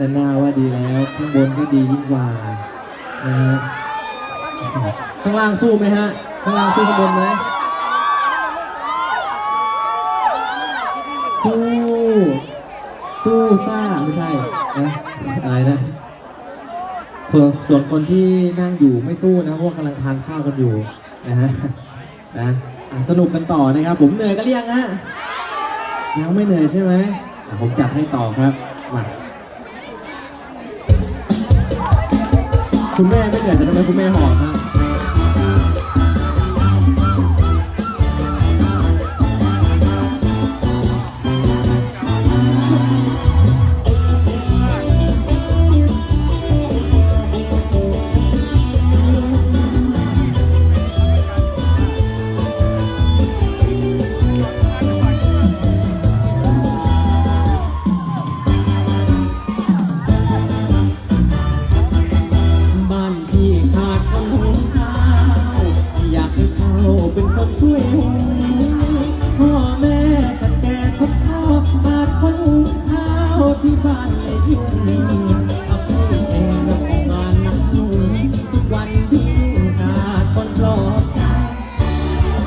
แต่หน้าว่าดีแล้ว ข้างบนก็ดียิ่งกว่านะฮะข้างล่างสู้ไหมฮะ ข้างล่างสู้ข้างบนไหมสู้ สู้ซ่าไม่ใช่นะอะไรนะส่วนส่วนคนที่นั่งอยู่ไม่สู้นะพว่ากำลังทานข้าวกันอยู่นะฮะนะสนุกกันต่อนะครับ ผมเหนื่อยก็เรียงฮะยังไม่เหนื่อยใช่ไหมผมจัดให้ต่อครับมา คุณแม่ไม่เหนื่อยแต่ทำไมคุณแม่หอบฮะ ที่บ้านเลยยุ่งเอาพี่เองกับงานหนักหนุ่งทุกวันพี่ขาดคนปลอบใจ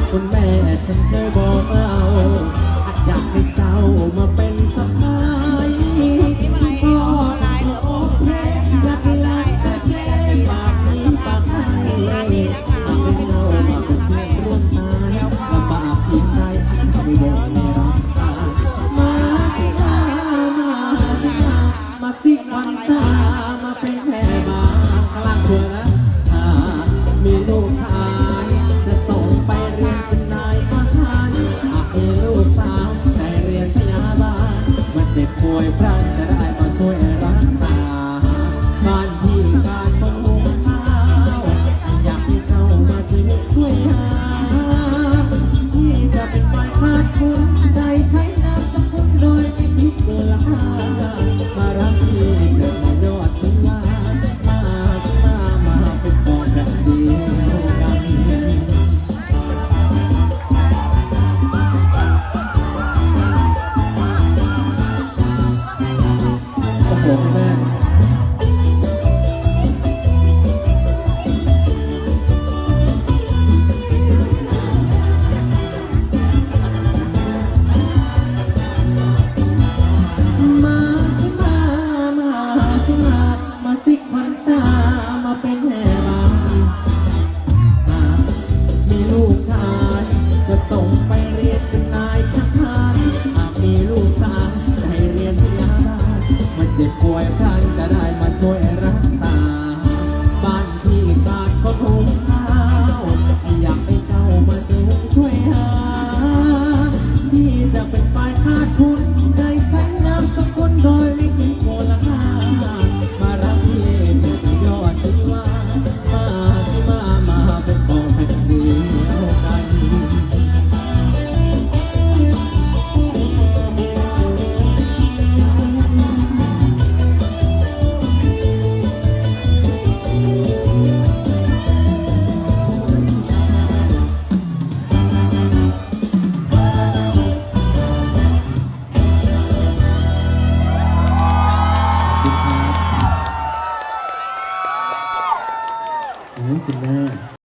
คุณแม่ฉันเคย ปเรียนเป็นนายทหารหากมีลูกสาวได้เรียนพยาบาลมัน ท่านจะได้มาช่วยรักษาบานที่บ้านก็ทุ่งข้าอยากให้เจ้ามาดูช่วยหา